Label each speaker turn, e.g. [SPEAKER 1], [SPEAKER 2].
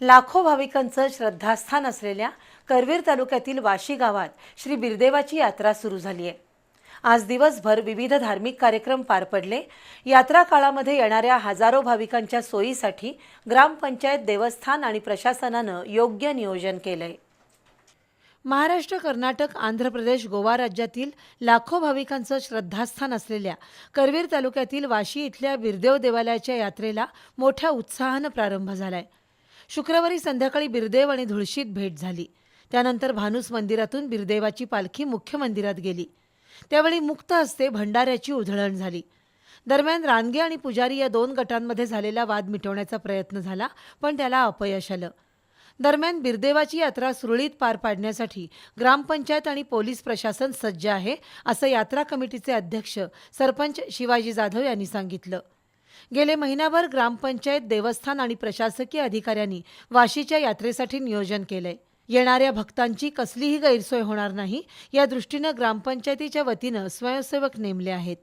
[SPEAKER 1] लाखो भाविकांचं श्रद्धास्थान असलेल्या करवीर तालुक्यातील वाशी गावात श्री बिरदेवाची यात्रा सुरू झाली आहे आज दिवसभर विविध धार्मिक कार्यक्रम पार पडले. यात्रा काळामध्ये येणाऱ्या हजारो भाविकांच्या सोयीसाठी ग्रामपंचायत देवस्थान आणि प्रशासनानं योग्य नियोजन केलंय. महाराष्ट्र कर्नाटक आंध्र प्रदेश गोवा राज्यातील लाखो भाविकांचं श्रद्धास्थान असलेल्या करवीर तालुक्यातील वाशी इथल्या बिरदेव देवालयाच्या यात्रेला मोठ्या उत्साहानं प्रारंभ झाला आहे शुक्रवारी संध्याकाळी बिरदेव आणि धुळशीत भेट झाली. त्यानंतर भानुस मंदिरातून बिरदेवाची पालखी मुख्य मंदिरात गेली. त्यावेळी मुक्त हस्ते भंडाऱ्याची उधळण झाली. दरम्यान रानगे आणि पुजारी या दोन गटांमध्ये झालेला वाद मिटवण्याचा प्रयत्न झाला पण त्याला अपयश आलं. दरम्यान बिरदेवाची यात्रा सुरळीत पार पाडण्यासाठी ग्रामपंचायत आणि पोलीस प्रशासन सज्ज आहे असं यात्रा कमिटीचे अध्यक्ष सरपंच शिवाजी जाधव यांनी सांगितलं. गेले महिनाभर ग्रामपंचायत देवस्थान आणि प्रशासकीय अधिकाऱ्यांनी वाशीच्या यात्रेसाठी नियोजन केलंय येणाऱ्या भक्तांची कसलीही गैरसोय होणार नाही या दृष्टीनं ग्रामपंचायतीच्या वतीनं स्वयंसेवक नेमले आहेत.